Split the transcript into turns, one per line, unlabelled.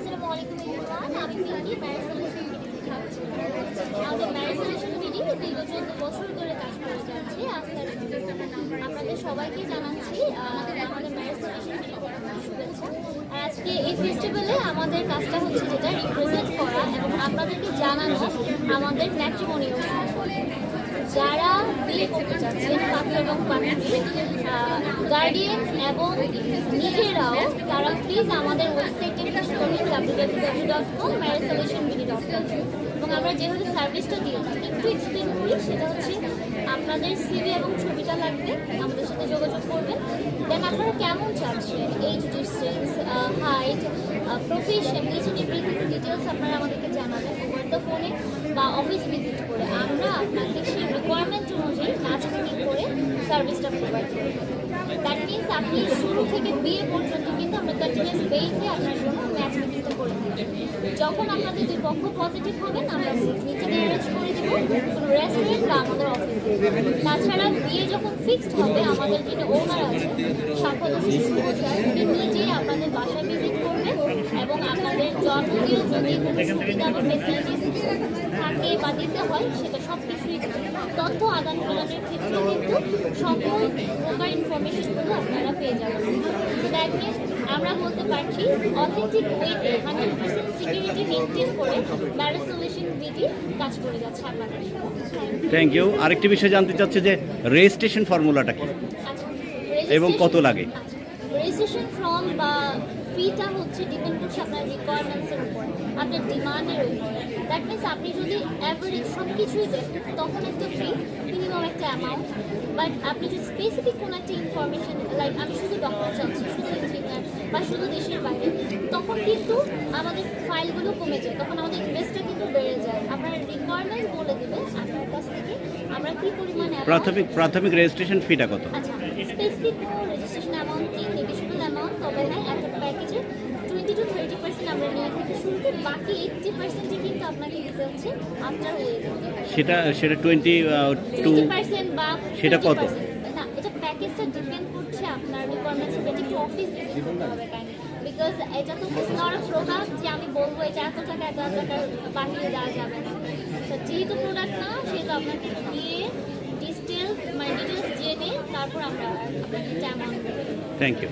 আসসালামু আলাইকুম এভরিওয়ান, আমি পিঙ্কি ম্যারেজ আমাদের ম্যারেজ বিডি দীর্ঘ চোদ্দ বছর ধরে কাজ করে যাচ্ছে। আস্থার আপনাদের সবাইকে জানাচ্ছি। আমাদের ম্যারেজ আর আজকে এই ফেস্টিভ্যালে আমাদের কাজটা হচ্ছে যেটা রিপ্রেজেন্ট করা এবং আপনাদেরকে জানানো আমাদের ম্যাট্রিমোনিয়াল যারা বিয়ে করতে এবং গার্ডিয়ান এবং নিজেরাও, তারা প্লিজ আমাদের ওয়েবসাইটে ভিজিট করবেন W W W dot com marriage solution BD dot com এবং আমরা যেভাবে সার্ভিসটা দিই, একটু এক্সপ্লেন করি, সেটা হচ্ছে আপনাদের সিভি এবং ছবিটা লাগবে, আমাদের সাথে যোগাযোগ করবেন। দেন আপনারা কেমন চাচ্ছেন? Age distance height profession and everything details আপনারা আমাদেরকে জানাবেন ওভার দ্য ফোনে বা অফিস ভিজিট করে। আমরা আপনাকে দ্যাট আপনি শুরু থেকে বিয়ে পর্যন্ত কিন্তু আমরা কন্টিনিউস বেসে আপনার জন্য ম্যাচ মিটিংটা করে দিই যখন আপনাদের দুই পক্ষ পজিটিভ হবেন আমরা মিটিং অ্যারেঞ্জ করে দেবো, কোনো রেস্টুরেন্ট বা আমাদের অফিসে তাছাড়া বিয়ে যখন ফিক্সড হবে, আমাদের যিনি ওনার আছে সাক্ষাৎ উনি নিজেই আপনাদের বাসায় ভিজিট এবং আপনাদের জন্মদিন যদি কোনো সুবিধা বা ফেসিলিটিস থাকে বা দিতে হয় সেটা সব কিছুই তথ্য আদান প্রদানের ক্ষেত্রে কিন্তু সকল প্রকার ইনফরমেশনগুলো আপনারা পেয়ে যাবেন। দ্যাট মিনস আমরা বলতে পারছি অথেন্টিক ওয়েতে হান্ড্রেড পার্সেন্ট সিকিউরিটি মেনটেন করে সলিউশন বিধি কাজ করে যাচ্ছে আপনাদের
থ্যাংক ইউ আরেকটি বিষয় জানতে চাচ্ছি যে রেজিস্ট্রেশন ফর্মুলাটা কি?
আচ্ছা।
এবং কত লাগে?
রেজিস্ট্রেশন ফর্ম বা ফিটা হচ্ছে ডিপেন্ড করছে আপনার রিকোয়ারমেন্টসের উপর আপনার ডিমান্ডের উপরে। দ্যাট মিনস আপনি যদি অ্যাভারেজ সব কিছুই দেন তখন একটা ফ্রি মিনিমাম একটা অ্যামাউন্ট বাট আপনি যদি স্পেসিফিক কোনো একটা ইনফরমেশন লাইক আমি শুধু ডক্টর চাচ্ছি শুধু ইঞ্জিনিয়ার বা শুধু দেশের বাইরে তখন কিন্তু আমাদের ফাইলগুলো কমে যায় তখন আমাদের ইনভেস্টটা কিন্তু বেড়ে যায়। আপনার রিকোয়ারমেন্ট বলে দেবে আপনার কাছ থেকে আমরা কী পরিমাণে
প্রাথমিক প্রাথমিক রেজিস্ট্রেশন ফিটা কত?
আচ্ছা স্পেসিফিক কোনো রেজিস্ট্রেশন অ্যামাউন্ট কি নেগেশনাল অ্যামাউন্ট তবে হ্যাঁ একটা প্যাকেজে টোয়েন্টি টু থার্টি পার্সেন্ট আমরা নিয়ে থাকি শুরুতে বাকি এইটটি পার্সেন্টই কিন্তু আপনাকে দিতে হচ্ছে আফটার
সেটা সেটা টোয়েন্টি টু
পার্সেন্ট বা
সেটা
30%
কত?
না এটা প্যাকেজটা ডিপেন্ড করছে আপনার রিকোয়ারমেন্টস এটা একটু অফিস ভিজিট করতে হবে কাইন্ড বিকজ এটা তো ইটস নট আ প্রোডাক্ট যে আমি বলব এটা এত টাকা এত টাকার বাহিরে দেওয়া যাবে না। তো যেহেতু প্রোডাক্ট না সেটা আপনাকে ডিটেলস মানে ডিটেলস জেনে তারপর আমরা আপনাকে অ্যামাউন্ট
থ্যাংক ইউ